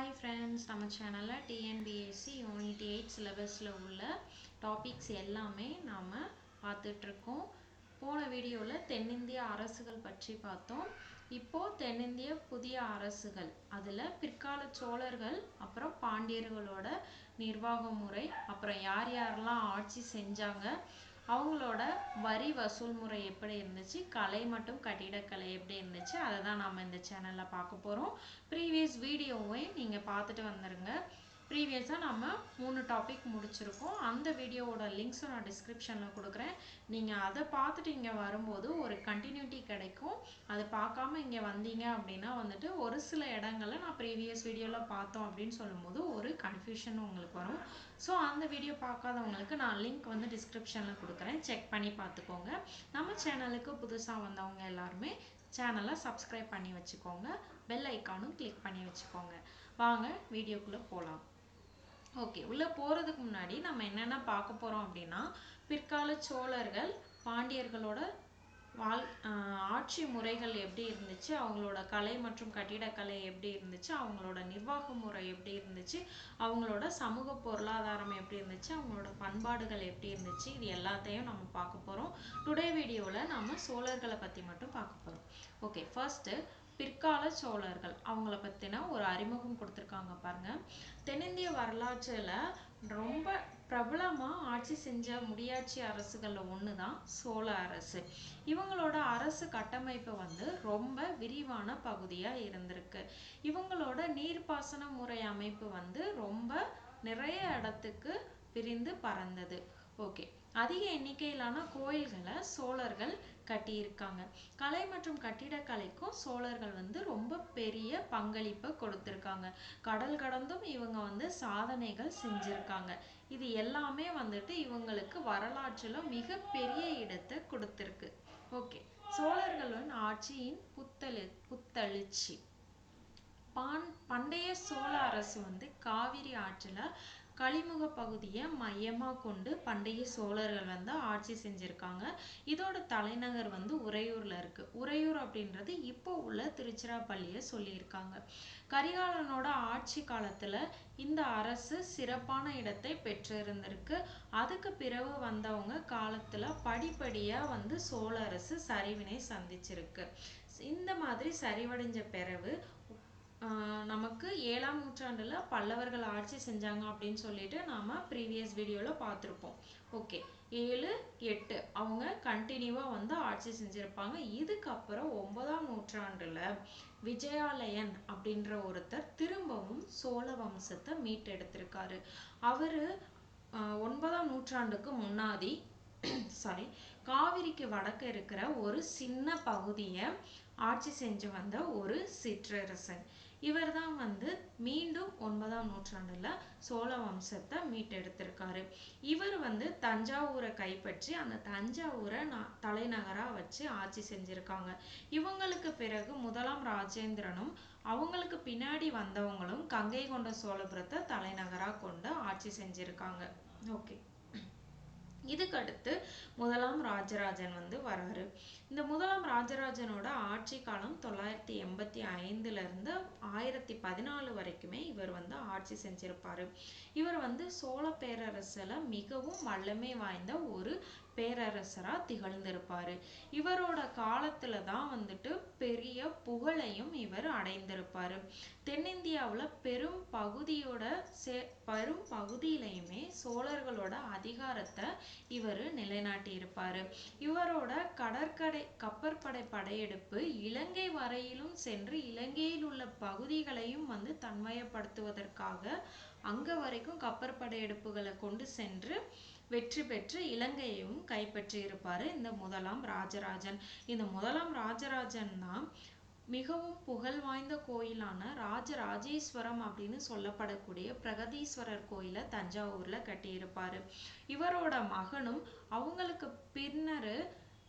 Hi friends நம்ம சேனலில் TNPSC unit eight சிலபஸில் உள்ள டாபிக்ஸ் எல்லாமே நாம் பார்த்துட்ருக்கோம் போன வீடியோவில் தென்னிந்திய அரசுகள் பற்றி பார்த்தோம். இப்போது தென்னிந்திய புதிய அரசுகள் அதில் பிற்கால சோழர்கள் அப்புறம் பாண்டியர்களோட நிர்வாக முறை அப்புறம் யார் யாரெல்லாம் ஆட்சி செஞ்சாங்க அவங்களோட வரி வசூல் முறை எப்படி இருந்துச்சு? கலை மற்றும் கட்டிடக்கலை எப்படி இருந்துச்சு? அதை தான் நாம் இந்த சேனலில் பார்க்க போகிறோம் ப்ரீவியஸ் வீடியோவையும் நீங்கள் பார்த்துட்டு வந்துடுங்க ப்ரீவியஸாக நம்ம மூணு டாபிக் முடிச்சிருக்கோம். அந்த வீடியோவோட லிங்க்ஸும் நான் டிஸ்கிரிப்ஷனில் கொடுக்குறேன். நீங்கள் அதை பார்த்துட்டு இங்கே வரும்போது ஒரு கண்டினியூட்டி கிடைக்கும். அதை பார்க்காம இங்கே வந்தீங்க அப்படின்னா வந்துட்டு ஒரு சில இடங்களில் நான் ப்ரீவியஸ் வீடியோவில் பார்த்தோம் அப்படின்னு சொல்லும்போது ஒரு கன்ஃபியூஷன் உங்களுக்கு வரும். ஸோ அந்த வீடியோ பார்க்காதவங்களுக்கு நான் லிங்க் வந்து டிஸ்கிரிப்ஷனில் கொடுக்குறேன். செக் பண்ணி பார்த்துக்கோங்க. நம்ம சேனலுக்கு புதுசாக வந்தவங்க எல்லாருமே சேனலை சப்ஸ்கிரைப் பண்ணி வச்சுக்கோங்க. பெல் ஐக்கானும் கிளிக் பண்ணி வச்சுக்கோங்க. வாங்க வீடியோக்குள்ளே போகலாம் ஓகே உள்ளே போகிறதுக்கு முன்னாடி நம்ம என்னென்ன பார்க்க போகிறோம் அப்படின்னா பிற்கால சோழர்கள் பாண்டியர்களோட வாழ் ஆட்சி முறைகள் எப்படி இருந்துச்சு அவங்களோட கலை மற்றும் கட்டிடக்கலை எப்படி இருந்துச்சு அவங்களோட நிர்வாக முறை எப்படி இருந்துச்சு அவங்களோட சமூக பொருளாதாரம் எப்படி இருந்துச்சு அவங்களோட பண்பாடுகள் எப்படி இருந்துச்சு இது எல்லாத்தையும் நம்ம பார்க்க போகிறோம் டுடே வீடியோவில் நம்ம சோழர்களை பற்றி மட்டும் பார்க்க போகிறோம் ஓகே ஃபர்ஸ்ட்டு பிற்கால சோழர்கள். அவங்கள பற்றின ஒரு அறிமுகம் கொடுத்துருக்காங்க பாருங்க. தென்னிந்திய வரலாற்றில் ரொம்ப பிரபலமாக ஆட்சி செஞ்ச முடியாட்சி அரசுகளில் ஒன்று தான் சோழ அரசு. இவங்களோட அரசு கட்டமைப்பு வந்து ரொம்ப விரிவான பகுதியாக இருந்திருக்கு. இவங்களோட நீர்ப்பாசன முறை அமைப்பு வந்து ரொம்ப நிறைய இடத்துக்கு பிரிந்து பறந்தது. ஓகே. அதிக எண்ணிக்கையிலான கோயில்களை சோழர்கள் கட்டியிருக்காங்க. கலை மற்றும் கட்டிடக்கலைக்கும் சோழர்கள் வந்து ரொம்ப பெரிய பங்களிப்பை கொடுத்துருக்காங்க. கடல் கடந்தும் இவங்க வந்து சாதனைகள் செஞ்சிருக்காங்க. இது எல்லாமே வந்துட்டு இவங்களுக்கு வரலாற்றில் மிகப்பெரிய இடத்தை கொடுத்துருக்கு. ஓகே. சோழர்களின் ஆட்சியின் புத்தளி புத்தளிச்சி பாண் பண்டைய சோழ அரசு வந்து காவிரி ஆற்றில் கலிமுக பகுதியை மையமாக கொண்டு பண்டைய சோழர்கள் வந்து ஆட்சி செஞ்சுருக்காங்க. இதோட தலைநகர் வந்து உறையூரில் இருக்குது உறையூர் அப்படின்றது இப்போ உள்ள திருச்சிராப்பள்ளியை சொல்லியிருக்காங்க. கரிகாலனோட ஆட்சி காலத்தில் இந்த அரசு சிறப்பான இடத்தை பெற்றிருந்திருக்கு. அதுக்கு பிறகு வந்தவங்க காலத்தில் படிப்படியாக வந்து சோழ அரசு சரிவினை சந்திச்சிருக்கு. இந்த மாதிரி சரிவடைஞ்ச பிறகு நமக்கு ஏழாம் நூற்றாண்டில் பல்லவர்கள் ஆட்சி செஞ்சாங்க அப்படின்னு சொல்லிட்டு நாம் ப்ரீவியஸ் வீடியோவில் பார்த்துருப்போம். ஓகே ஏழு எட்டு அவங்க கண்டினியூவாக வந்து ஆட்சி செஞ்சுருப்பாங்க. இதுக்கப்புறம் ஒன்பதாம் நூற்றாண்டில் விஜயாலயன் அப்படின்ற ஒருத்தர் திரும்பவும் சோழ வம்சத்தை மீட்டெடுத்திருக்காரு. அவர் ஒன்பதாம் நூற்றாண்டுக்கு முன்னாடி சாரி காவிரிக்கு வடக்கு இருக்கிற ஒரு சின்ன பகுதியை ஆட்சி செஞ்சு வந்த ஒரு சிற்றரசன். இவர் தான் வந்து மீண்டும் ஒன்பதாம் நூற்றாண்டுல சோழ வம்சத்தை மீட்டெடுத்திருக்காரு. இவர் வந்து தஞ்சாவூரை கைப்பற்றி அந்த தஞ்சாவூரை தலைநகரா வச்சு ஆட்சி செஞ்சிருக்காங்க. இவங்களுக்கு பிறகு முதலாம் ராஜேந்திரனும் அவங்களுக்கு பின்னாடி வந்தவங்களும் கங்கை கொண்ட சோழபுரத்தை தலைநகரா கொண்டு ஆட்சி செஞ்சிருக்காங்க. ஓகே. இதுக்கடுத்து முதலாம் ராஜராஜன் வந்து வராரு இந்த முதலாம் ராஜராஜனோட ஆட்சி காலம் தொள்ளாயிரத்தி எண்பத்தி ஐந்துல இருந்து ஆயிரத்தி பதினாலு வரைக்குமே இவர் வந்து ஆட்சி செஞ்சிருப்பாரு. இவர் வந்து சோழ பேரரசில் மிகவும் வல்லமை வாய்ந்த ஒரு பேரரசரா திகழ்ந்திருப்பாரு. இவரோட காலத்துல தான் வந்துட்டு பெரிய புகழையும் இவர் அடைந்திருப்பாரு. தென்னிந்தியாவில் பெரும் பகுதியோட சே பெரும் பகுதியிலையுமே சோழர்களோட அதிகாரத்தை இவர் நிலைநாட்டியிருப்பார். இவரோட கடற்கரை கப்பற்படை படையெடுப்பு இலங்கை வரையிலும் சென்று இலங்கையில் உள்ள பகுதிகளையும் வந்து தன்மயப்படுத்துவதற்காக அங்க வரைக்கும் கப்பற்படையெடுப்புகளை கொண்டு சென்று வெற்றி பெற்று இலங்கையையும் கைப்பற்றி இருப்பாரு இந்த முதலாம் ராஜராஜன். இந்த முதலாம் ராஜராஜன் தான் மிகவும் புகழ் வாய்ந்த கோயிலான ராஜராஜேஸ்வரம் அப்படின்னு சொல்லப்படக்கூடிய பிரகதீஸ்வரர் கோயிலை தஞ்சாவூர்ல கட்டியிருப்பாரு. இவரோட மகனும் அவங்களுக்கு பின்னரு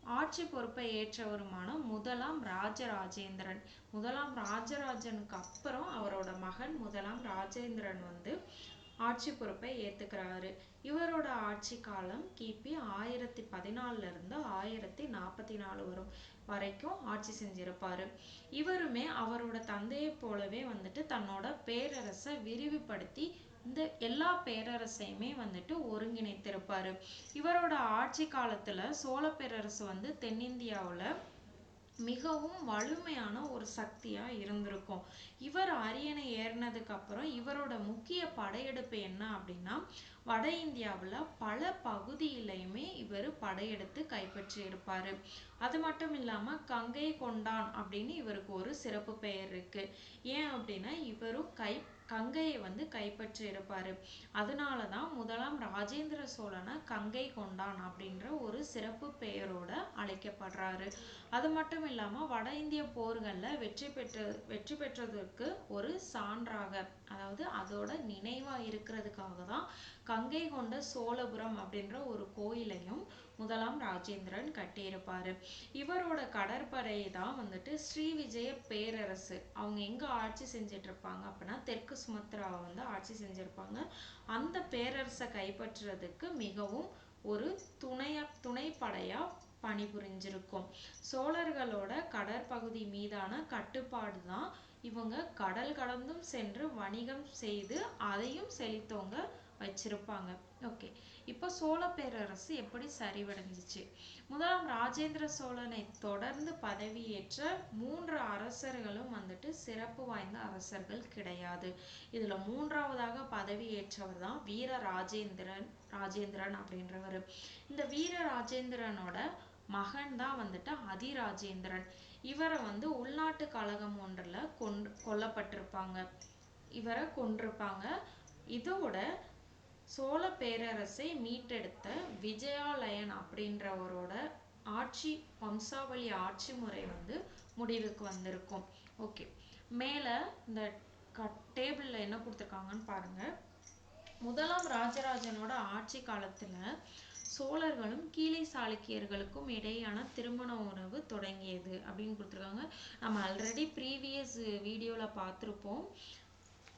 ஆட்சி பொறுப்பை ஏற்றவருமான முதலாம் ராஜராஜேந்திரன். முதலாம் ராஜராஜனுக்கு அப்புறம் அவரோட மகன் முதலாம் ராஜேந்திரன் வந்து ஆட்சி பொறுப்பை ஏத்துக்கிறாரு. இவரோட ஆட்சி காலம் கிபி ஆயிரத்தி பதினாலுல இருந்து ஆயிரத்தி நாற்பத்தி நாலு வரும் வரைக்கும் ஆட்சி செஞ்சிருப்பாரு. இவருமே அவரோட தந்தையை போலவே வந்துட்டு தன்னோட பேரரசை விரிவுபடுத்தி இந்த எல்லா பேரரசையுமே வந்துட்டு ஒருங்கிணைத்திருப்பாரு. இவரோட ஆட்சி காலத்துல சோழ பேரரசு வந்து தென்னிந்தியாவுல மிகவும் வலிமையான ஒரு சக்தியா இருந்திருக்கும். இவர் அரியணை ஏறினதுக்கு அப்புறம் இவரோட முக்கிய படையெடுப்பு என்ன அப்படின்னா வட இந்தியாவுல பல பகுதியிலையுமே இவர் படையெடுத்து கைப்பற்றி இருப்பாரு அது மட்டும் இல்லாம கங்கை கொண்டான் அப்படின்னு இவருக்கு ஒரு சிறப்பு பெயர் இருக்கு. ஏன் அப்படின்னா இவரும் கை கங்கையை வந்து கைப்பற்றி இருப்பாரு. அதனாலதான் முதலாம் ராஜேந்திர சோழனை கங்கை கொண்டான் அப்படின்ற ஒரு சிறப்பு பெயரோட அழைக்கப்படுறாரு. அது மட்டும் இல்லாம வட இந்திய போர்கள்ல வெற்றி பெற்ற வெற்றி பெற்றதற்கு ஒரு சான்றாக அதாவது அதோட நினைவா இருக்கிறதுக்காக தான் கங்கை கொண்ட சோழபுரம் அப்படின்ற ஒரு கோயிலையும் முதலாம் ராஜேந்திரன் கட்டியிருப்பாரு. இவரோட கடற்படை தான் வந்துட்டு ஸ்ரீ விஜய பேரரசு. அவங்க எங்க ஆட்சி செஞ்சுட்டு இருப்பாங்க அப்படின்னா தெற்கு சுமத்ராவை வந்து ஆட்சி செஞ்சிருப்பாங்க. அந்த பேரரசை கைப்பற்றுறதுக்கு மிகவும் ஒரு துணைய துணைப்படையா பணிபுரிஞ்சிருக்கும். சோழர்களோட கடற்பகுதி மீதான கட்டுப்பாடு தான் இவங்க கடல் கடந்தும் சென்று வணிகம் செய்து அதையும் செழித்தவங்க வச்சிருப்பாங்க. ஓகே இப்போ சோழ பேரரசு எப்படி சரிவடைஞ்சிச்சு? முதலாம் ராஜேந்திர சோழனை தொடர்ந்து பதவியேற்ற மூன்று அரசர்களும் வந்துட்டு சிறப்பு வாய்ந்த அரசர்கள் கிடையாது. இதுல மூன்றாவதாக பதவியேற்றவர் தான் வீர ராஜேந்திரன் ராஜேந்திரன் அப்படின்றவர். இந்த வீர ராஜேந்திரனோட மகன் தான் வந்துட்டு அதிராஜேந்திரன். இவரை வந்து உள்நாட்டு கழகம் ஒன்றில் கொன் கொல்லப்பட்டிருப்பாங்க. இவரை கொன்றிருப்பாங்க. இதோட சோழ பேரரசை மீட்டெடுத்த விஜயாலயன் அப்படின்றவரோட ஆட்சி வம்சாவளி ஆட்சி முறை வந்து முடிவுக்கு வந்திருக்கும். ஓகே மேல இந்த டேபிள்ல என்ன கொடுத்துருக்காங்கன்னு பாருங்க. முதலாம் ராஜராஜனோட ஆட்சி காலத்துல சோழர்களும் கீழை சாளுக்கியர்களுக்கும் இடையான திருமண உறவு தொடங்கியது அப்படின்னு கொடுத்துருக்காங்க. நம்ம ஆல்ரெடி ப்ரீவியஸ் வீடியோல பார்த்திருப்போம்.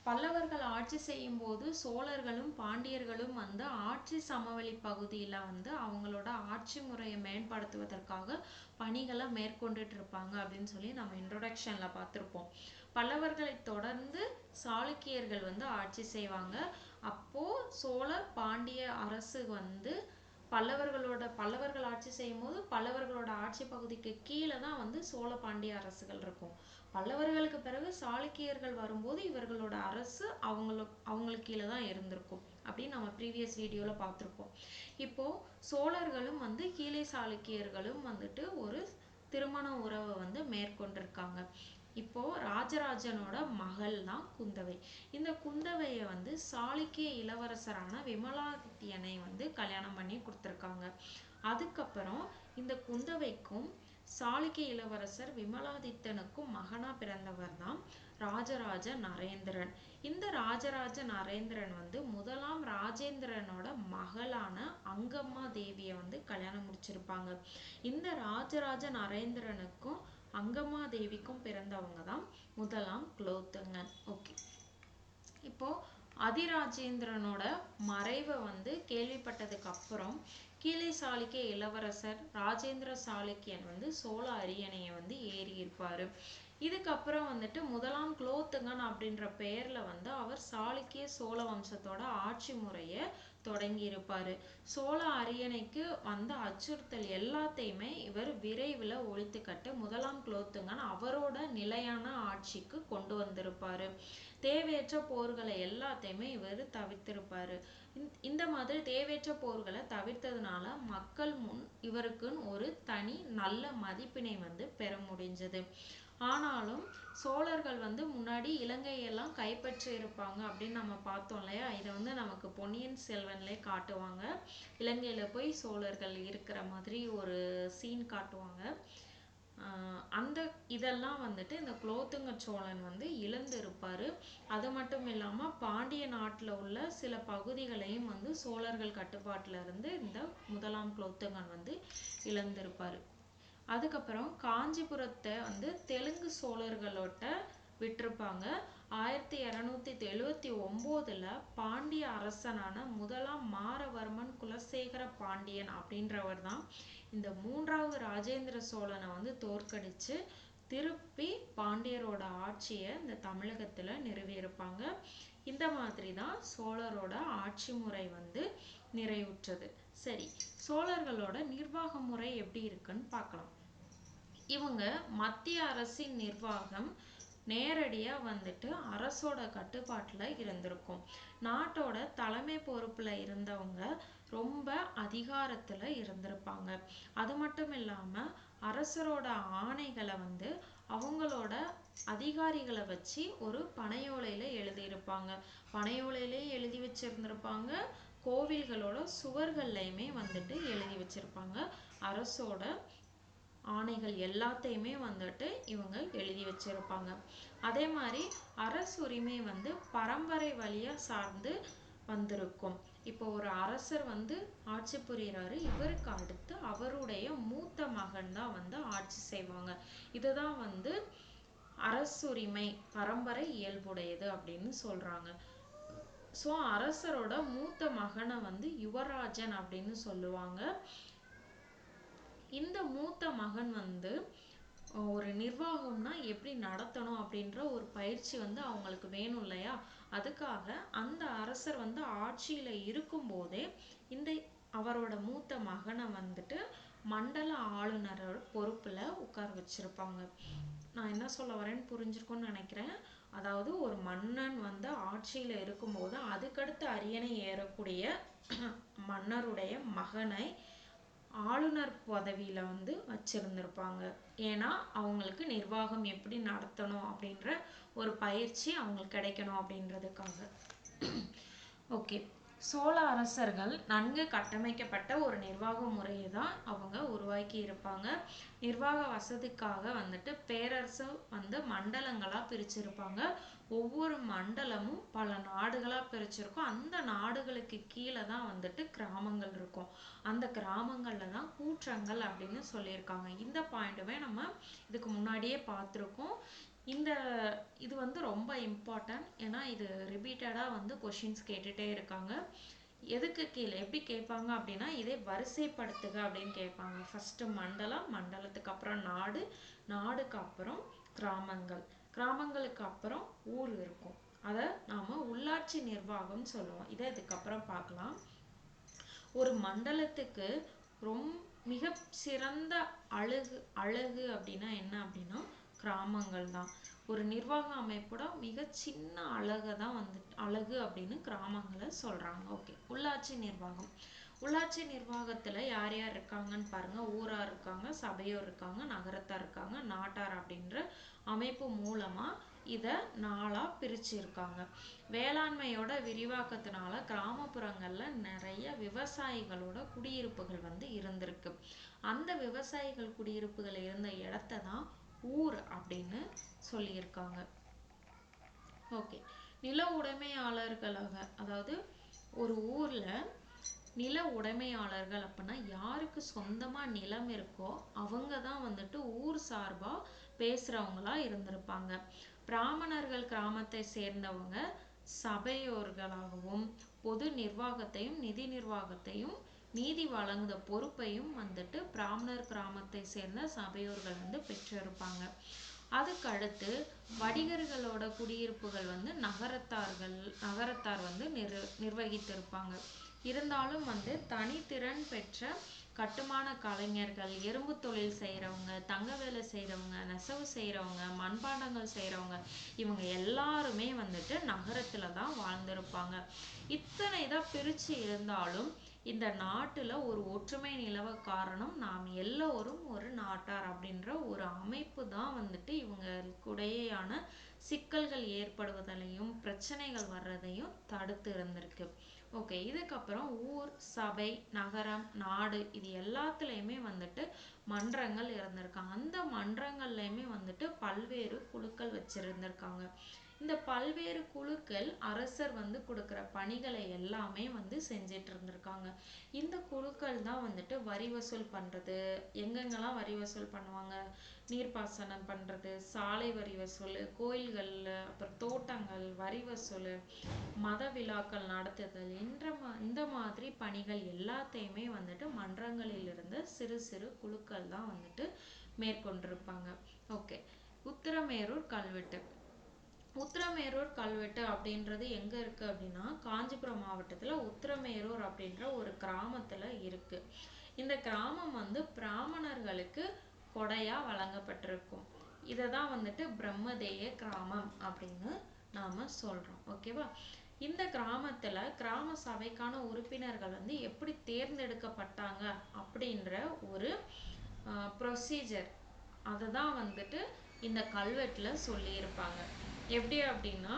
பல்லவர்கள் ஆட்சி செய்யும் போது சோழர்களும் பாண்டியர்களும் வந்து ஆட்சி சமவெளி பகுதியில வந்து அவங்களோட ஆட்சி முறையை மேம்படுத்துவதற்காக பணிகளை மேற்கொண்டுட்டு இருப்பாங்க அப்படின்னு சொல்லி நம்ம இன்ட்ரோடக்ஷன்ல பார்த்திருப்போம். பல்லவர்களை தொடர்ந்து சாளுக்கியர்கள் வந்து ஆட்சி செய்வாங்க. அப்போ சோழ பாண்டிய அரசு வந்து பல்லவர்களோட பல்லவர்கள் ஆட்சி செய்யும் போது பல்லவர்களோட ஆட்சி பகுதிக்கு கீழே தான் வந்து சோழ பாண்டிய அரசுகள் இருக்கும். பல்லவர்களுக்கு பிறகு சாளுக்கியர்கள் வரும்போது இவர்களோட அரசு அவங்களுக்கு அவங்களுக்கு கீழே தான் இருந்திருக்கும் அப்படின்னு நம்ம ப்ரீவியஸ் வீடியோவில் பார்த்துருப்போம். இப்போது சோழர்களும் வந்து கீழே சாளுக்கியர்களும் வந்துட்டு ஒரு திருமண உறவை வந்து மேற்கொண்டிருக்காங்க. இப்போ ராஜராஜனோட மகள் தான் குந்தவை. இந்த குந்தவையை வந்து சாளுக்கிய இளவரசரான விமலாதித்யனை வந்து கல்யாணம் பண்ணி கொடுத்துருக்காங்க. அதுக்கப்புறம் இந்த குந்தவைக்கும் சாளுக்கிய இளவரசர் விமலாதித்தனுக்கும் மகனா பிறந்தவர் தான் ராஜராஜ நரேந்திரன். இந்த ராஜராஜ நரேந்திரன் வந்து முதலாம் ராஜேந்திரனோட மகளான அங்கம்மா தேவியை வந்து கல்யாணம் முடிச்சிருப்பாங்க. இந்த ராஜராஜ நரேந்திரனுக்கும் அங்கம்மா தேவிக்கும் பிறந்தவங்க தான் முதலாம் குலோத்துங்கன். ஓகே. இப்போ அதிராஜேந்திரனோட மறைவை வந்து கேள்விப்பட்டதுக்கு அப்புறம் கீழே சாளுக்கிய இளவரசர் ராஜேந்திர சாளுக்கியன் வந்து சோழ அரியணையை வந்து ஏறி இருப்பாரு. இதுக்கப்புறம் வந்துட்டு முதலாம் குலோத்துங்கன் அப்படின்ற பெயர்ல வந்து அவர் சாளுக்கிய சோழ வம்சத்தோட ஆட்சி முறையை தொடங்கி இருப்பாரு. சோழ அரியணைக்கு வந்த அச்சுறுத்தல் எல்லாத்தையுமே இவர் விரைவில் ஒழித்து கட்ட முதலாம் குலோத்துங்கன் அவரோட நிலையான ஆட்சிக்கு கொண்டு வந்திருப்பாரு. தேவையற்ற போர்களை எல்லாத்தையுமே இவர் தவிர்த்திருப்பாரு. இந்த மாதிரி தேவையற்ற போர்களை தவிர்த்ததுனால மக்கள் முன் இவருக்குன்னு ஒரு தனி நல்ல மதிப்பினை வந்து பெற முடிஞ்சது. ஆனாலும் சோழர்கள் வந்து முன்னாடி இலங்கையெல்லாம் கைப்பற்றி இருப்பாங்க அப்படின்னு நம்ம பார்த்தோம் இல்லையா? இதை வந்து நமக்கு பொன்னியின் செல்வன்லே காட்டுவாங்க. இலங்கையில போய் சோழர்கள் இருக்கிற மாதிரி ஒரு சீன் காட்டுவாங்க. ஆஹ் அந்த இதெல்லாம் வந்துட்டு இந்த குலோத்துங்க சோழன் வந்து இழந்து இருப்பாரு அது மட்டும் இல்லாம பாண்டிய நாட்டுல உள்ள சில பகுதிகளையும் வந்து சோழர்கள் கட்டுப்பாட்டுல இருந்து இந்த முதலாம் குலோத்துங்கன் வந்து இழந்திருப்பாரு. அதுக்கப்புறம் காஞ்சிபுரத்தை வந்து தெலுங்கு சோழர்களோட விட்டிருப்பாங்க. ஆயிரத்தி இருநூத்தி எழுவத்தி ஒம்போதுல பாண்டிய அரசனான முதலாம் மாறவர்மன் குலசேகர பாண்டியன் அப்படின்றவர் தான் இந்த மூன்றாவது ராஜேந்திர சோழனை வந்து தோற்கடிச்சு திருப்பி பாண்டியரோட ஆட்சியை இந்த தமிழகத்துல நிறுவியிருப்பாங்க. இந்த மாதிரி தான் சோழரோட ஆட்சி முறை வந்து நிறைவுற்றது. சரி சோழர்களோட நிர்வாக முறை எப்படி இருக்குன்னு பார்க்கலாம். இவங்க மத்திய அரசின் நிர்வாகம் நேரடியா வந்துட்டு அரசோட கட்டுப்பாட்டுல இருந்திருக்கும். நாட்டோட தலைமை பொறுப்புல இருந்தவங்க ரொம்ப அதிகாரத்துல இருந்திருப்பாங்க. அது மட்டும் இல்லாம அரசரோட ஆணைகளை வந்து அவங்களோட அதிகாரிகளை வச்சு ஒரு பனையோலையில எழுதியிருப்பாங்க. பனையோலையிலே எழுதி வச்சிருந்திருப்பாங்க. கோவில்களோட சுவர்கள்லையுமே வந்துட்டு எழுதி வச்சிருப்பாங்க. அரசோட ஆணைகள் எல்லாத்தையுமே வந்துட்டு இவங்க எழுதி வச்சிருப்பாங்க. அதே மாதிரி அரசுரிமை வந்து பரம்பரை வழியா சார்ந்து வந்திருக்கும். இப்போ ஒரு அரசர் வந்து ஆட்சி புரிகிறாரு இவருக்கு அடுத்து அவருடைய மூத்த மகன் தான் வந்து ஆட்சி செய்வாங்க. இதுதான் வந்து அரசுரிமை பரம்பரை இயல்புடையது அப்படின்னு சொல்றாங்க. ஸோ அரசரோட மூத்த மகனை வந்து யுவராஜன் அப்படின்னு சொல்லுவாங்க. இந்த மூத்த மகன் வந்து ஒரு நிர்வாகம்னா எப்படி நடத்தணும் அப்படின்ற ஒரு பயிற்சி வந்து அவங்களுக்கு வேணும் இல்லையா? அதுக்காக அந்த அரசர் வந்து ஆட்சியில இருக்கும்போதே இந்த அவரோட மூத்த மகனை வந்துட்டு மண்டல ஆளுநர் பொறுப்புல உட்கார வச்சிருப்பாங்க. நான் என்ன சொல்ல வரேன்னு புரிஞ்சிருக்கும்னு நினைக்கிறேன். அதாவது ஒரு மன்னன் வந்து ஆட்சியில இருக்கும்போது அதுக்கடுத்து அரியணை ஏறக்கூடிய மன்னருடைய மகனை ஆளுநர் பதவியில் வந்து வச்சிருந்திருப்பாங்க. ஏன்னா அவங்களுக்கு நிர்வாகம் எப்படி நடத்தணும் அப்படின்ற ஒரு பயிற்சி அவங்களுக்கு கிடைக்கணும் அப்படின்றதுக்காக. ஓகே. சோழ அரசர்கள் நன்கு கட்டமைக்கப்பட்ட ஒரு நிர்வாக முறையை தான் அவங்க உருவாக்கி இருப்பாங்க. நிர்வாக வசதிக்காக வந்துட்டு பேரரசு வந்து மண்டலங்களா பிரிச்சிருப்பாங்க. ஒவ்வொரு மண்டலமும் பல நாடுகளா பிரிச்சிருக்கும். அந்த நாடுகளுக்கு கீழே தான் வந்துட்டு கிராமங்கள் இருக்கும். அந்த கிராமங்கள்ல தான் கூற்றங்கள் அப்படின்னு சொல்லியிருக்காங்க. இந்த பாயிண்ட்டுமே நம்ம இதுக்கு முன்னாடியே பார்த்திருக்கோம். இந்த இது வந்து ரொம்ப இம்பார்ட்டன்ட் ஏன்னா இது ரிப்பீட்டடா வந்து கொஷின்ஸ் கேட்டுட்டே இருக்காங்க. எதுக்கு கீழே எப்படி கேட்பாங்க அப்படின்னா இதை வரிசைப்படுத்துக அப்படின்னு கேட்பாங்க. ஃபர்ஸ்ட் மண்டலம் மண்டலத்துக்கு அப்புறம் நாடு நாடுக்கு அப்புறம் கிராமங்கள். கிராமங்களுக்கு அப்புறம் ஊர் இருக்கும். அதை நாம உள்ளாட்சி நிர்வாகம் சொல்லுவோம். இதை இதுக்கப்புறம் பார்க்கலாம். ஒரு மண்டலத்துக்கு ரொம் மிக சிறந்த அழகு அழகு அப்படின்னா என்ன அப்படின்னா கிராமங்கள் தான். ஒரு நிர்வாக அமைப்போட மிக சின்ன அழகை தான் வந்து அழகு அப்படின்னு கிராமங்களை சொல்றாங்க. ஓகே. உள்ளாட்சி நிர்வாகம். உள்ளாட்சி நிர்வாகத்தில் யார் யார் இருக்காங்கன்னு பாருங்க. ஊரார் இருக்காங்க சபையோர் இருக்காங்க நகரத்தார் இருக்காங்க நாட்டார் அப்படின்ற அமைப்பு மூலமாக இதை நாளாக பிரிச்சிருக்காங்க. வேளாண்மையோட விரிவாக்கத்தினால கிராமப்புறங்களில் நிறைய விவசாயிகளோட குடியிருப்புகள் வந்து இருந்திருக்கு. அந்த விவசாயிகள் குடியிருப்புகள் இருந்த இடத்த தான் ஊர் அப்படின்னு சொல்லியிருக்காங்க. ஓகே. நில உடைமையாளர்களாக அதாவது ஒரு ஊரில் நில உடைமையாளர்கள் அப்படின்னா யாருக்கு சொந்தமா நிலம் இருக்கோ அவங்க தான் வந்துட்டு ஊர் சார்பா பேசுறவங்களா இருந்திருப்பாங்க. பிராமணர்கள் கிராமத்தை சேர்ந்தவங்க சபையோர்களாகவும் பொது நிர்வாகத்தையும் நிதி நிர்வாகத்தையும் நீதி வழங்குத பொறுப்பையும் வந்துட்டு பிராமணர் கிராமத்தை சேர்ந்த சபையோர்கள் வந்து பெற்றிருப்பாங்க. அதுக்கு அடுத்து வணிகர்களோட குடியிருப்புகள் வந்து நகரத்தார்கள் நகரத்தார் வந்து நிர் நிர்வகித்திருப்பாங்க. இருந்தாலும் வந்து தனித்திறன் பெற்ற கட்டுமான கலைஞர்கள் இரும்பு தொழில் செய்கிறவங்க தங்க வேலை செய்கிறவங்க நெசவு செய்கிறவங்க மண்பாண்டங்கள் செய்கிறவங்க இவங்க எல்லாருமே வந்துட்டு நகரத்தில் தான் வாழ்ந்திருப்பாங்க. இத்தனை இதாக பிரிச்சு இருந்தாலும் இந்த நாட்டுல ஒரு ஒற்றுமை நிலவ காரணம் நாம் எல்லோரும் ஒரு நாட்டார் அப்படின்ற ஒரு அமைப்பு தான் வந்துட்டு இவங்களுக்கிடையேயான சிக்கல்கள் ஏற்படுவதையும் பிரச்சனைகள் வர்றதையும் தடுத்து இருந்திருக்கு. ஓகே இதுக்கப்புறம் ஊர் சபை நகரம் நாடு இது எல்லாத்துலேயுமே வந்துட்டு மன்றங்கள் இருந்திருக்காங்க. அந்த மன்றங்கள்லையுமே வந்துட்டு பல்வேறு குழுக்கள் வச்சிருந்திருக்காங்க. இந்த பல்வேறு குழுக்கள் அரசர் வந்து கொடுக்குற பணிகளை எல்லாமே வந்து செஞ்சிட்டு இருந்திருக்காங்க. இந்த குழுக்கள் தான் வந்துட்டு வரி வசூல் பண்றது. எங்கெங்கெல்லாம் வரி வசூல் பண்ணுவாங்க? நீர்ப்பாசனம் பண்றது சாலை வரி வசூல் கோயில்கள்ல அப்புறம் தோட்டங்கள் வரி வசூல் மத விழாக்கள் நடத்துதல் இந்த மா இந்த மாதிரி பணிகள் எல்லாத்தையுமே வந்துட்டு மன்றங்களில் இருந்து சிறு சிறு குழுக்கள் தான் வந்துட்டு மேற்கொண்டிருப்பாங்க. ஓகே. உத்திரமேரூர் கல்வெட்டு. உத்திரமேரூர் கல்வெட்டு அப்படின்றது எங்க இருக்கு அப்படின்னா காஞ்சிபுரம் மாவட்டத்துல உத்திரமேரூர் அப்படின்ற ஒரு கிராமத்துல இருக்கு. இந்த கிராமம் வந்து பிராமணர்களுக்கு கொடையா வழங்கப்பட்டிருக்கும். இதை தான் வந்துட்டு பிரம்மதேய கிராமம் அப்படின்னு நாம சொல்றோம். ஓகேவா இந்த கிராமத்துல கிராம சபைக்கான உறுப்பினர்கள் வந்து எப்படி தேர்ந்தெடுக்கப்பட்டாங்க அப்படின்ற ஒரு ப்ரொசீஜர் அதை தான் வந்துட்டு இந்த கல்வெட்டுல சொல்லியிருப்பாங்க. எப்படி அப்படின்னா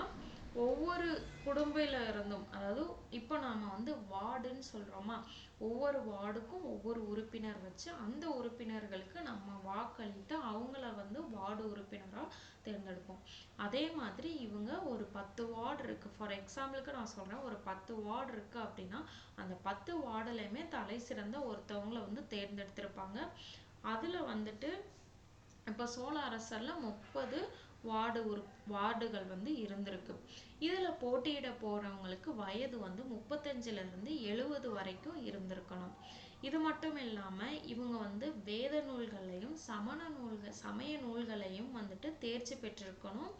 ஒவ்வொரு குடும்பையில இருந்தும் அதாவது இப்போ நாம வந்து வார்டுன்னு சொல்றோமா ஒவ்வொரு வார்டுக்கும் ஒவ்வொரு உறுப்பினர் வச்சு அந்த உறுப்பினர்களுக்கு நம்ம வாக்களித்து அவங்கள வந்து வார்டு உறுப்பினரா தேர்ந்தெடுப்போம். அதே மாதிரி இவங்க ஒரு பத்து வார்டு இருக்கு. ஃபார் எக்ஸாம்பிளுக்கு நான் சொல்றேன் ஒரு பத்து வார்டு இருக்கு அப்படின்னா அந்த பத்து வார்டுலையுமே தலை சிறந்த ஒருத்தவங்கள வந்து தேர்ந்தெடுத்திருப்பாங்க. அதுல வந்துட்டு இப்போ சோழ அரசர்ல முப்பது வார்டு உறுப் வார்டுகள் வந்து இருந்திருக்கு. இதுல போட்டியிட போறவங்களுக்கு வயது வந்து முப்பத்தஞ்சுல இருந்து எழுவது வரைக்கும் இருந்திருக்கணும். இது மட்டும் இல்லாம இவங்க வந்து வேத நூல்களையும் சமண நூல்கள் சமய நூல்களையும் வந்துட்டு தேர்ச்சி பெற்றிருக்கணும்.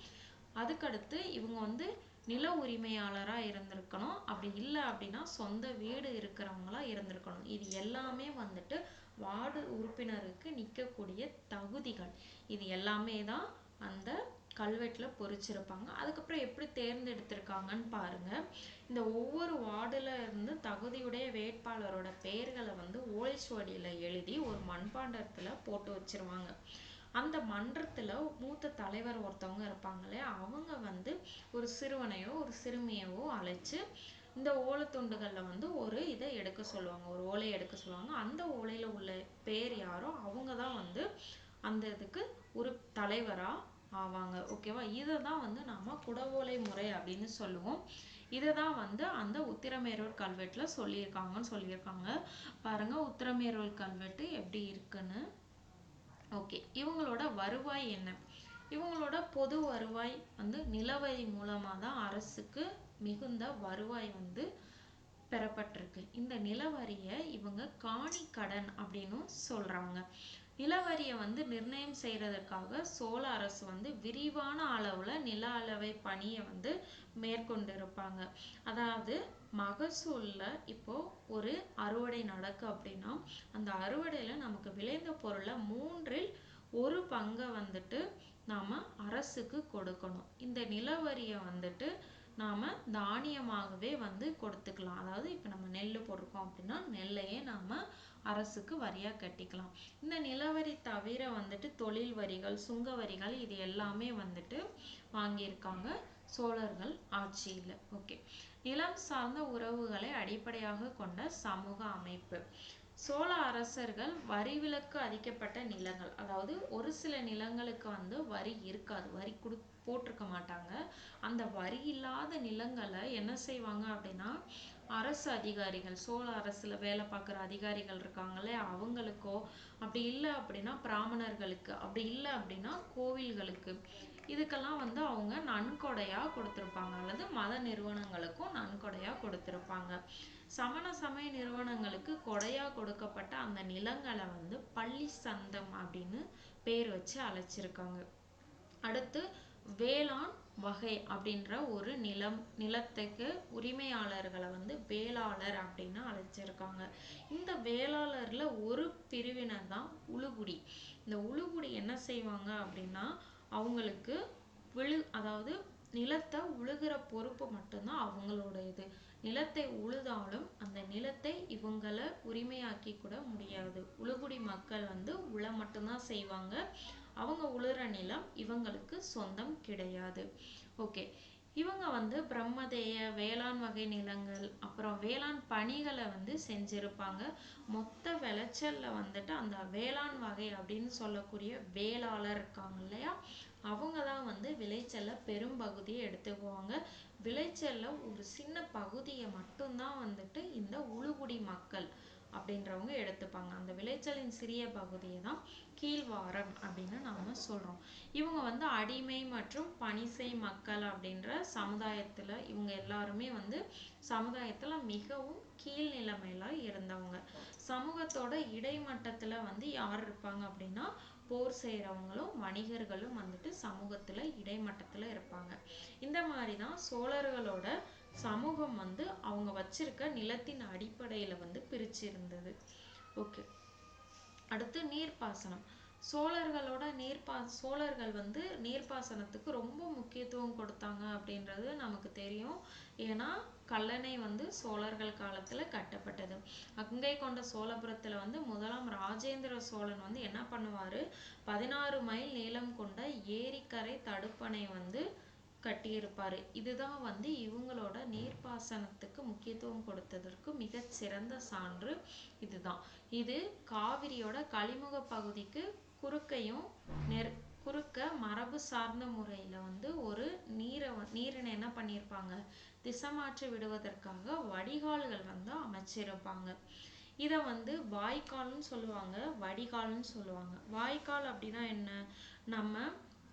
அதுக்கடுத்து இவங்க வந்து நில உரிமையாளரா இருந்திருக்கணும். அப்படி இல்லை அப்படின்னா சொந்த வீடு இருக்கிறவங்களா இருந்திருக்கணும். இது எல்லாமே வந்துட்டு வார்டு உறுப்பினருக்கு நிற்கக்கூடிய தகுதிகள். இது எல்லாமே தான் அந்த கல்வெட்டுல பொறிச்சிருப்பாங்க. அதுக்கப்புறம் எப்படி தேர்ந்தெடுத்திருக்காங்கன்னு பாருங்க. இந்த ஒவ்வொரு வார்டுல இருந்து தகுதியுடைய வேட்பாளரோட பெயர்களை வந்து ஓலைச்சுவடியில எழுதி ஒரு மண்பாண்டத்துல போட்டு வச்சிருவாங்க. அந்த மன்றத்தில் மூத்த தலைவர் ஒருத்தவங்க இருப்பாங்களே அவங்க வந்து ஒரு சிறுவனையோ ஒரு சிறுமியவோ அழைச்சு இந்த ஓலைத்துண்டுகள்ல வந்து ஒரு இதை எடுக்க சொல்லுவாங்க. ஒரு ஓலையை எடுக்க சொல்லுவாங்க. அந்த ஓலையில உள்ள பேர் யாரோ அவங்க தான் வந்து அந்த இதுக்கு ஒரு தலைவரா ஆவாங்க. ஓகேவா இதை தான் வந்து நாம குடவோலை முறை அப்படின்னு சொல்லுவோம். இதை தான் வந்து அந்த உத்திரமேரூர் கல்வெட்டுல சொல்லியிருக்காங்கன்னு சொல்லியிருக்காங்க. பாருங்க உத்திரமேரூர் கல்வெட்டு எப்படி இருக்குன்னு. ஓகே இவங்களோட வருவாய் என்ன? இவங்களோட பொது வருவாய் வந்து நிலவரி மூலமாக தான் அரசுக்கு மிகுந்த வருவாய் வந்து பெறப்பட்டிருக்கு. இந்த நிலவரியை இவங்க காணி கடன் அப்படின்னு சொல்றாங்க. நிலவரியை வந்து நிர்ணயம் செய்கிறதுக்காக சோழ அரசு வந்து விரிவான அளவுல நில அளவை பணியை வந்து மேற்கொண்டிருப்பாங்க. அதாவது மகசூல்ல இப்போ ஒரு அறுவடை நடக்கு அப்படின்னா அந்த அறுவடையில நமக்கு விளைந்த பொருளை மூன்றில் ஒரு பங்கை வந்துட்டு நாம அரசுக்கு கொடுக்கணும். இந்த நிலவரியை வந்துட்டு நாம தானியமாகவே வந்து கொடுத்துக்கலாம். அதாவது இப்போ நம்ம நெல் போட்டிருக்கோம் அப்படின்னா நெல்லையே நாம அரசுக்கு வரியா கட்டிக்கலாம். இந்த நிலவரி தவிர வந்துட்டு தொழில் வரிகள் சுங்க வரிகள் இது எல்லாமே வந்துட்டு வாங்கியிருக்காங்க சோழர்கள் ஆட்சியில. ஓகே நிலம் சார்ந்த உறவுகளை அடிப்படையாக கொண்ட சமூக அமைப்பு. சோழ அரசர்கள் வரி விலக்கு அளிக்கப்பட்ட நிலங்கள். அதாவது ஒரு சில நிலங்களுக்கு வந்து வரி இருக்காது. வரி குடு போட்டிருக்க மாட்டாங்க. அந்த வரி இல்லாத நிலங்களை என்ன செய்வாங்க அப்படின்னா அரசு அதிகாரிகள் சோழ அரசுல வேலை பார்க்குற அதிகாரிகள் இருக்காங்களே அவங்களுக்கோ அப்படி இல்லை அப்படின்னா பிராமணர்களுக்கு அப்படி இல்லை அப்படின்னா கோவில்களுக்கு இதுக்கெல்லாம் வந்து அவங்க நன்கொடையா கொடுத்திருப்பாங்க. அல்லது மத நிறுவனங்களுக்கும் நன்கொடையா கொடுத்திருப்பாங்க. சமண சமய நிறுவனங்களுக்கு கொடையா கொடுக்கப்பட்ட அந்த நிலங்களை வந்து பள்ளி சந்தம் அப்படின்னு பேர் வச்சு அழைச்சிருக்காங்க. அடுத்து வேளாண் வகை அப்படின்ற ஒரு நிலம் நிலத்துக்கு உரிமையாளர்களை வந்து வேளாளர் அப்படின்னு அழைச்சிருக்காங்க. இந்த வேளாளர்ல ஒரு பிரிவினர் தான் உழுகுடி இந்த உழுகுடி என்ன செய்வாங்க அப்படின்னா அவங்களுக்கு விழு அதாவது நிலத்தை உழுகிற பொறுப்பு மட்டும்தான் அவங்களோட இது நிலத்தை உழுதாலும் அந்த நிலத்தை இவங்கள உரிமையாக்கி கூட முடியாது. உழுகுடி மக்கள் வந்து உழ மட்டும்தான் செய்வாங்க. அவங்க உழுற நிலம் இவங்களுக்கு சொந்தம் கிடையாது. ஓகே. இவங்க வந்து பிரம்மதேய வேளாண் வகை நிலங்கள் அப்புறம் வேளாண் பணிகளை வந்து செஞ்சிருப்பாங்க. மொத்த விளைச்சல்ல வந்துட்டு அந்த வேளாண் வகை அப்படின்னு சொல்லக்கூடிய வேளாளர் இருக்காங்க இல்லையா? அவங்க தான் வந்து விளைச்சல்ல பெரும் பகுதியை எடுத்துக்குவாங்க. விளைச்சல்ல ஒரு சின்ன பகுதியை மட்டும்தான் வந்துட்டு இந்த உழுகுடி மக்கள் அப்படின்றவங்க எடுத்துப்பாங்க. அந்த விளைச்சலின் சிறிய பகுதியை தான் கீழ்வாரம் அப்படின்னு நாம சொல்றோம். இவங்க வந்து அடிமை மற்றும் பணிசை மக்கள் அப்படின்ற சமுதாயத்துல இவங்க எல்லாருமே வந்து சமுதாயத்துல மிகவும் கீழ் நிலைமையில இருந்தவங்க. சமூகத்தோட இடைமட்டத்துல வந்து யார் இருப்பாங்க அப்படின்னா போர் செய்யறவங்களும் வணிகர்களும் வந்துட்டு சமூகத்துல இடைமட்டத்துல இருப்பாங்க. இந்த மாதிரி தான் சோழர்களோட சமூகம் வந்து அவங்க வச்சிருக்க நிலத்தின் அடிப்படையில வந்து பிரிச்சு இருந்தது ஓகே அடுத்து நீர்ப்பாசனம். சோழர்களோட நீர்ப்பா சோழர்கள் வந்து நீர்ப்பாசனத்துக்கு ரொம்ப முக்கியத்துவம் கொடுத்தாங்க அப்படின்றது நமக்கு தெரியும். ஏன்னா கல்லணை வந்து சோழர்கள் காலத்துல கட்டப்பட்டது. கங்கை கொண்ட சோழபுரத்துல வந்து முதலாம் ராஜேந்திர சோழன் வந்து என்ன பண்ணுவாரு? பதினாறு மைல் நீளம் கொண்ட ஏரிக்கரை தடுப்பணை வந்து கட்டியிருப்பாரு. இதுதான் வந்து இவங்களோட நீர்ப்பாசனத்துக்கு முக்கியத்துவம் கொடுத்ததற்கு மிகச் சிறந்த சான்று இதுதான். இது காவிரியோட கழிமுக பகுதிக்கு குறுக்கையும் நெர் குறுக்க மரபு சார்ந்த முறையில வந்து ஒரு நீரை நீரினை என்ன பண்ணியிருப்பாங்க? திசை மாற்றி விடுவதற்காக வடிகால்கள் வந்து அமைச்சிருப்பாங்க. இத வந்து வாய்க்கால்னு சொல்லுவாங்க வடிகால்னு சொல்லுவாங்க. வாய்க்கால் அப்படின்னா என்ன? நம்ம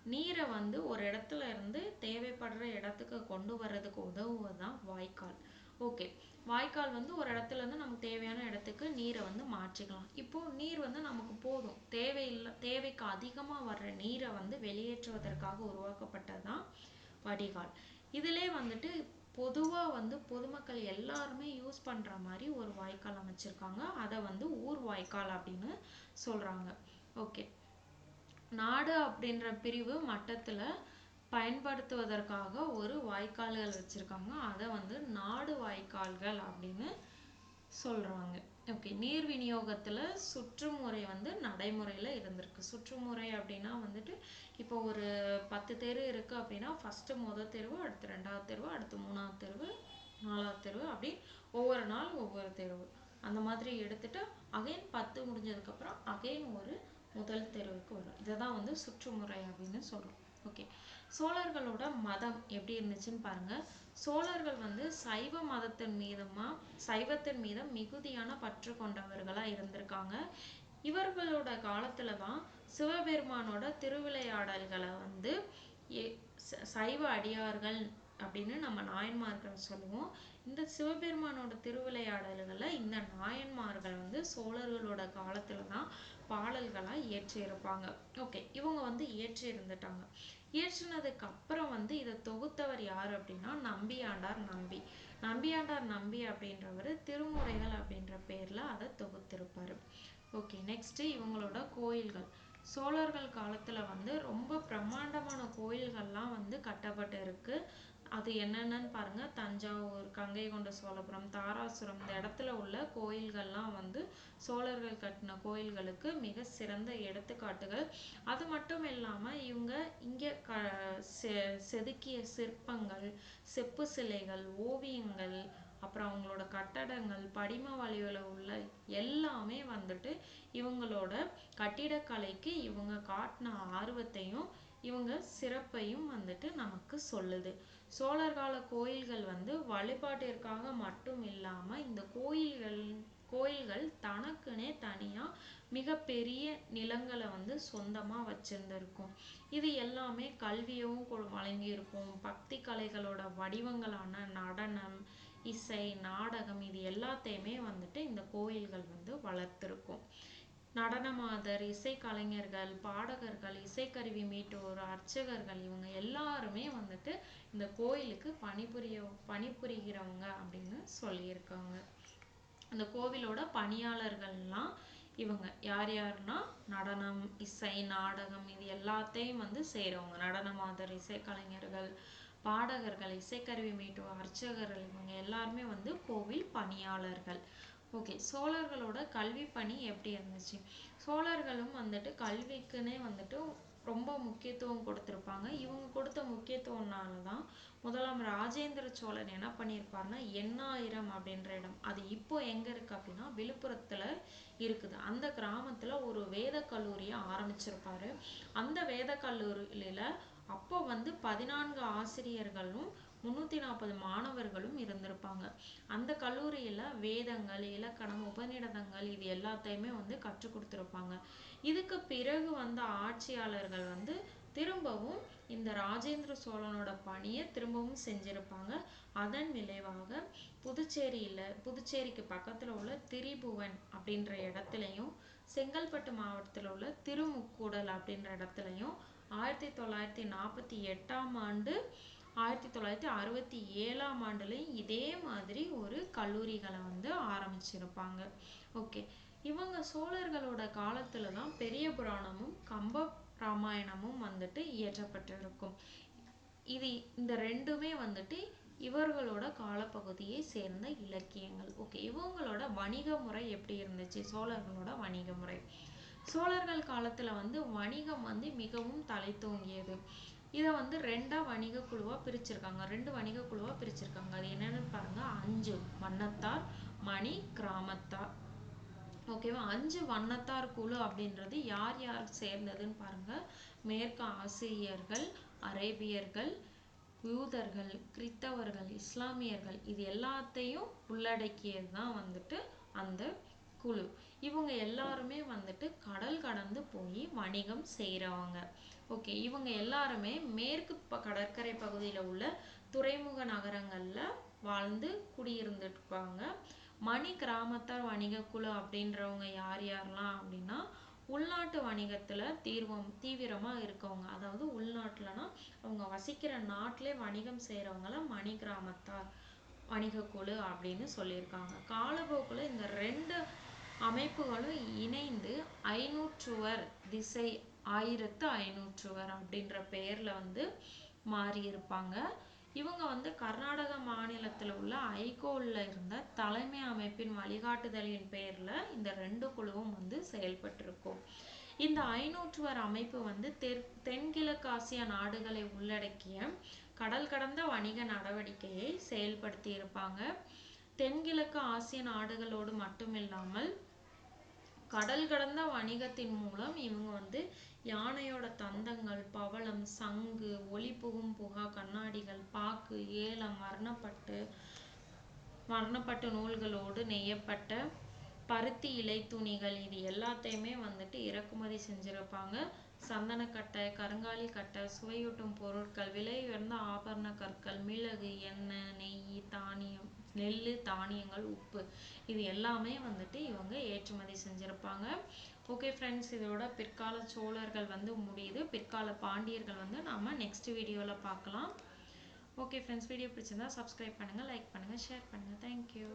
நீரை வந்து ஒரு இடத்துல இருந்து தேவைப்படுற இடத்துக்கு கொண்டு வர்றதுக்கு உதவுவதுதான் வாய்க்கால். ஓகே வாய்க்கால் வந்து ஒரு இடத்துல இருந்து நமக்கு தேவையான இடத்துக்கு நீரை வந்து மாற்றிக்கலாம். இப்போ நீர் வந்து நமக்கு போதும். தேவையில்லை தேவைக்கு அதிகமா வர்ற நீரை வந்து வெளியேற்றுவதற்காக உருவாக்கப்பட்டதுதான் வடிகால். இதிலே வந்துட்டு பொதுவா வந்து பொதுமக்கள் எல்லாருமே யூஸ் பண்ற மாதிரி ஒரு வாய்க்கால் அமைச்சிருக்காங்க. அதை வந்து ஊர் வாய்க்கால் அப்படின்னு சொல்றாங்க. ஓகே நாடு அப்படின்ற பிரிவு மட்டத்துல பயன்படுத்துவதற்காக ஒரு வாய்க்கால்கள் வச்சிருக்காங்க. அதை வந்து நாடு வாய்க்கால்கள் அப்படின்னு சொல்றாங்க. ஓகே நீர் விநியோகத்துல சுற்றுமுறை வந்து நடைமுறையில இருந்திருக்கு. சுற்றுமுறை அப்படின்னா வந்துட்டு இப்போ ஒரு பத்து தெரு இருக்கு அப்படின்னா ஃபர்ஸ்ட் முத தெருவு அடுத்து ரெண்டாவது தெருவு அடுத்து மூணாவது தெருவு நாலாவது தெருவு அப்படி ஒவ்வொரு நாள் ஒவ்வொரு தெருவு. அந்த மாதிரி எடுத்துட்டு அகைன் பத்து முடிஞ்சதுக்கு அப்புறம் அகைன் ஒரு முதல் தெருவுக்கு வரும். இதை தான் வந்து சுற்றுமுறை அப்படின்னு சொல்றோம். ஓகே சோழர்களோட மதம் எப்படி இருந்துச்சுன்னு பாருங்க. சோழர்கள் வந்து சைவ மதத்தின் மீதுமா சைவத்தின் மீது மிகுதியான பற்று கொண்டவர்களா இருந்திருக்காங்க. இவர்களோட காலத்துல தான் சிவபெருமானோட திருவிளையாடல்களை வந்து எ- ச- சைவ அடியார்கள் அப்படின்னு நம்ம நாயன்மார்கள் சொல்லுவோம். இந்த சிவபெருமானோட திருவிளையாடல்களை இந்த நாயன்மார்கள் வந்து சோழர்களோட காலத்துல தான் பாடல்களா இயற்றி இருப்பாங்க ஓகே இவங்க வந்து இயற்றி இருந்துட்டாங்க இயற்றினதுக்கு அப்புறம் வந்து இதை தொகுத்தவர் யார் அப்படின்னா நம்பியாண்டார் நம்பி. நம்பியாண்டார் நம்பி அப்படின்றவர் திருமுறைகள் அப்படின்ற பேர்ல அதை தொகுத்திருப்பாரு. ஓகே நெக்ஸ்ட் இவங்களோட கோயில்கள். சோழர்கள் காலத்துல வந்து ரொம்ப பிரம்மாண்டமான கோயில்கள்லாம் வந்து கட்டப்பட்டு இருக்கு அது என்னென்னன்னு பாருங்க. தஞ்சாவூர் கங்கை கொண்ட சோழபுரம் தாராசுரம் இந்த இடத்துல உள்ள கோயில்கள்லாம் வந்து சோழர்கள் கட்டின கோயில்களுக்கு மிக சிறந்த எடுத்துக்காட்டுகள். அது மட்டும் இல்லாம இவங்க இங்க க செ- செதுக்கிய சிற்பங்கள் செப்பு சிலைகள் ஓவியங்கள் அப்புறம் அவங்களோட கட்டடங்கள் படிம வழிவுல உள்ள எல்லாமே வந்துட்டு இவங்களோட கட்டிடக்கலைக்கு இவங்க காட்டின ஆர்வத்தையும் இவங்க சிறப்பையும் வந்துட்டு நமக்கு சொல்லுது. சோழர் கால கோயில்கள் வந்து வழிபாட்டிற்காக மட்டும் இல்லாம இந்த கோயில்கள் கோயில்கள் தனக்குன்னே தனியா மிகப்பெரிய நிலங்களை வந்து சொந்தமா வச்சிருந்திருக்கும். இது எல்லாமே கல்வியவும் கொ- வழங்கியிருக்கும். பக்தி கலைகளோட வடிவங்களான நடனம் இசை நாடகம் இது எல்லாத்தையுமே வந்துட்டு இந்த கோயில்கள் வந்து வளர்த்திருக்கும். நடனமாதர் இசைக்கலைஞர்கள் பாடகர்கள் இசைக்கருவி மீட்டோர் அர்ச்சகர்கள் இவங்க எல்லாருமே வந்துட்டு இந்த கோயிலுக்கு பணிபுரிய பணிபுரிகிறவங்க அப்படின்னு சொல்லியிருக்காங்க. அந்த கோவிலோட பணியாளர்கள்லாம் இவங்க. யார் யாருன்னா நடனம் இசை நாடகம் இது எல்லாத்தையும் வந்து செய்கிறவங்க நடனமாதர் இசைக்கலைஞர்கள் பாடகர்கள் இசைக்கருவி மீட்டோர் அர்ச்சகர்கள் இவங்க எல்லாருமே வந்து கோவில் பணியாளர்கள். ஓகே சோழர்களோட கல்வி பணி எப்படி இருந்துச்சு? சோழர்களும் வந்துட்டு கல்விக்குன்னே வந்துட்டு ரொம்ப முக்கியத்துவம் கொடுத்துருப்பாங்க. இவங்க கொடுத்த முக்கியத்துவம்னால தான் முதலாம் ராஜேந்திர சோழன் என்ன பண்ணியிருப்பாருன்னா எண்ணாயிரம் அப்படின்ற இடம். அது இப்போ எங்க இருக்கு அப்படின்னா விழுப்புரத்துல இருக்குது. அந்த கிராமத்துல ஒரு வேத கல்லூரியை ஆரம்பிச்சிருப்பாரு. அந்த வேத கல்லூரியில அப்போ வந்து பதினான்கு ஆசிரியர்களும் முன்னூத்தி நாற்பது மாணவர்களும் இருந்திருப்பாங்க. அந்த கல்லூரியில வேதங்கள் இலக்கணம் உபநிடதங்கள் இது எல்லாத்தையுமே வந்து கற்றுக் கொடுத்திருப்பாங்க. இதுக்கு பிறகு வந்த ஆட்சியாளர்கள் வந்து திரும்பவும் இந்த ராஜேந்திர சோழனோட பணியை திரும்பவும் செஞ்சிருப்பாங்க. அதன் விளைவாக புதுச்சேரியில புதுச்சேரிக்கு பக்கத்துல உள்ள திரிபுவன் அப்படின்ற இடத்துலயும் செங்கல்பட்டு மாவட்டத்துல உள்ள திருமுக்கூடல் அப்படின்ற இடத்துலயும் ஆயிரத்தி தொள்ளாயிரத்தி நாற்பத்தி எட்டாம் ஆண்டு ஆயிரத்தி தொள்ளாயிரத்தி அறுபத்தி ஏழாம் ஆண்டுலயும் இதே மாதிரி ஒரு கல்லூரிகளை வந்து ஆரம்பிச்சிருப்பாங்க. ஓகே இவங்க சோழர்களோட காலத்துல தான் பெரிய புராணமும் கம்ப ராமாயணமும் வந்துட்டு இயற்றப்பட்டிருக்கும். இது இந்த ரெண்டுமே வந்துட்டு இவர்களோட காலப்பகுதியை சேர்ந்த இலக்கியங்கள். ஓகே இவங்களோட வணிக முறை எப்படி இருந்துச்சு? சோழர்களோட வணிக முறை. சோழர்கள் காலத்துல வந்து வணிகம் வந்து மிகவும் தழைத்தோங்கியது இதை வந்து ரெண்டா வணிக குழுவா பிரிச்சிருக்காங்க. ரெண்டு வணிக குழுவா பிரிச்சிருக்காங்க. அது என்னன்னு பாருங்க. அஞ்சு வண்ணத்தார் மணி கிராமத்தார். ஓகேவா அஞ்சு வண்ணத்தார் குழு அப்படின்றது யார் யார் சேர்ந்ததுன்னு பாருங்க. மேற்கு ஆசிரியர்கள் அரேபியர்கள் யூதர்கள் கிறித்தவர்கள் இஸ்லாமியர்கள். இது எல்லாத்தையும் உள்ளடக்கியது தான் வந்துட்டு அந்த குழு. இவங்க எல்லாருமே வந்துட்டு கடல் கடந்து போய் வணிகம் செய்கிறவங்க ஓகே இவங்க எல்லாருமே மேற்கு ப கடற்கரை பகுதியில உள்ள துறைமுக நகரங்கள்ல வாழ்ந்து குடியிருந்துருப்பாங்க. மணி கிராமத்தார் வணிக குழு அப்படின்றவங்க யார் யாரெல்லாம் அப்படின்னா உள்நாட்டு வணிகத்துல தீர்வம் தீவிரமா இருக்கவங்க. அதாவது உள்நாட்டுலன்னா அவங்க வசிக்கிற நாட்டிலே வணிகம் செய்யறவங்கள மணி கிராமத்தார் வணிக குழு அப்படின்னு சொல்லியிருக்காங்க. காலப்போக்குல இந்த ரெண்டு அமைப்புகளும் இணைந்து ஐநூற்றுவர் திசை ஆயிரத்து ஐநூற்றுவர் அப்படின்ற பெயர்ல வந்து மாறியிருப்பாங்க. இவங்க வந்து கர்நாடக மாநிலத்தில் உள்ள ஐகோல்ல இருந்த தலைமை அமைப்பின் வழிகாட்டுதலின் பேர்ல இந்த ரெண்டு குழுவும் வந்து செயல்பட்டிருக்கும். இந்த ஐநூற்றுவர் அமைப்பு வந்து தெற் தென்கிழக்கு ஆசிய நாடுகளை உள்ளடக்கிய கடல் கடந்த வணிக நடவடிக்கையை செயல்படுத்தி இருப்பாங்க தென்கிழக்கு ஆசிய நாடுகளோடு மட்டுமில்லாமல் கடல் கடந்த வணிகத்தின் மூலம் இவங்க வந்து யானையோட தந்தங்கள் பவளம் சங்கு ஒளி புகும் புகா கண்ணாடிகள் பாக்கு ஏலம் வர்ணப்பட்டு வர்ணப்பட்டு நூல்களோடு நெய்யப்பட்ட பருத்தி இலை துணிகள் இது எல்லாத்தையுமே வந்துட்டு இறக்குமதி செஞ்சிருப்பாங்க. சந்தனக்கட்டை கருங்காலி கட்டை சுவையூட்டும் பொருட்கள் விலை உயர்ந்த ஆபரண கற்கள் மிளகு எண்ணெய் நெய் தானியம் நெல் தானியங்கள் உப்பு இது எல்லாமே வந்துட்டு இவங்க ஏற்றுமதி செஞ்சிருப்பாங்க. ஓகே ஃப்ரெண்ட்ஸ் இதோட பிற்கால சோழர்கள் வந்து முடியுது. பிற்கால பாண்டியர்கள் வந்து நாம நெக்ஸ்ட் வீடியோவில் பார்க்கலாம். ஓகே ஃப்ரெண்ட்ஸ் வீடியோ பிடிச்சிருந்தா சப்ஸ்கிரைப் பண்ணுங்கள் லைக் பண்ணுங்கள் ஷேர் பண்ணுங்கள் தேங்க்யூ